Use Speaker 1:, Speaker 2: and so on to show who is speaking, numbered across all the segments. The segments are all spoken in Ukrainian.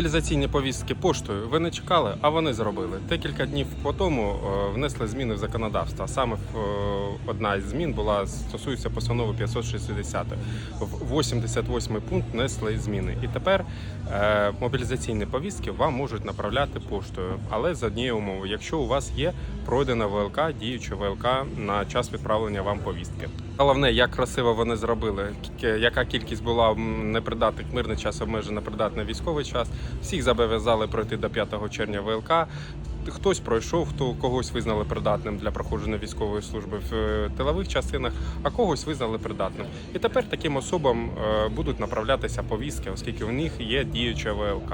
Speaker 1: Мобілізаційні повістки поштою ви не чекали, а вони зробили. Декілька днів по тому е, внесли зміни в законодавство. Саме е, одна із змін була стосується постанови 560. В 88 пункт внесли зміни. І тепер е, мобілізаційні повістки вам можуть направляти поштою, але за однією умовою, якщо у вас є пройдена ВЛК, діюча ВЛК на час відправлення вам повістки. Головне, як красиво вони зробили, яка кількість була непридатних мирний час, обмежено придатний військовий час. Всіх зобов'язали пройти до 5 червня ВЛК. Хтось пройшов, хто когось визнали придатним для проходження військової служби в е, тилових частинах, а когось визнали придатним. І тепер таким особам е, будуть направлятися повістки, оскільки в них є діюча ВЛК.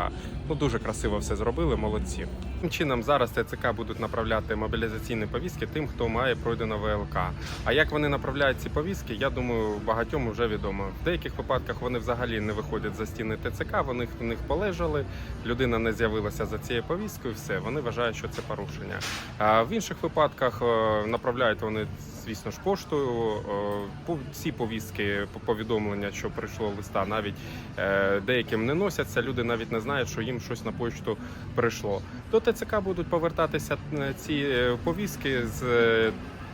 Speaker 1: Ну дуже красиво все зробили, молодці. Таким чином зараз ТЦК будуть направляти мобілізаційні повістки тим, хто має пройдено ВЛК. А як вони направляють ці повістки, я думаю, багатьом вже відомо. В деяких випадках вони взагалі не виходять за стіни ТЦК, вони в них полежали, людина не з'явилася за цією повісткою, все, вони вважають, що це порушення. А в інших випадках е, направляють вони, звісно ж, поштою. Всі по- Ці повістки, по- повідомлення, що прийшло листа, навіть е, деяким не носяться. Люди навіть не знають, що їм щось на почту прийшло. До ТЦК будуть повертатися е, ці е, повістки з.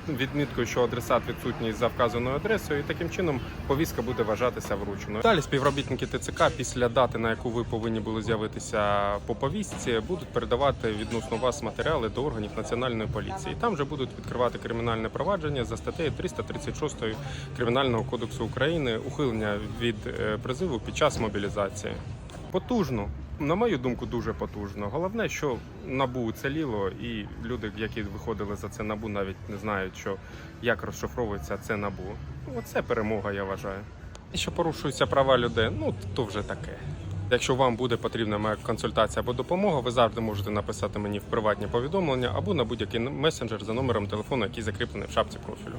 Speaker 1: Відміткою, що адресат відсутній за вказаною адресою, і таким чином повістка буде вважатися врученою. Далі співробітники ТЦК після дати, на яку ви повинні були з'явитися по повістці, будуть передавати відносно вас матеріали до органів національної поліції. Там вже будуть відкривати кримінальне провадження за статтею 336 кримінального кодексу України ухилення від е, призиву під час мобілізації. Потужно. На мою думку, дуже потужно. Головне, що набу уціліло, і люди, які виходили за це набу, навіть не знають, що як розшифровується це набу. Оце перемога, я вважаю. І що порушуються права людей, ну то вже таке. Якщо вам буде потрібна моя консультація або допомога, ви завжди можете написати мені в приватні повідомлення або на будь-який месенджер за номером телефону, який закріплений в шапці профілю.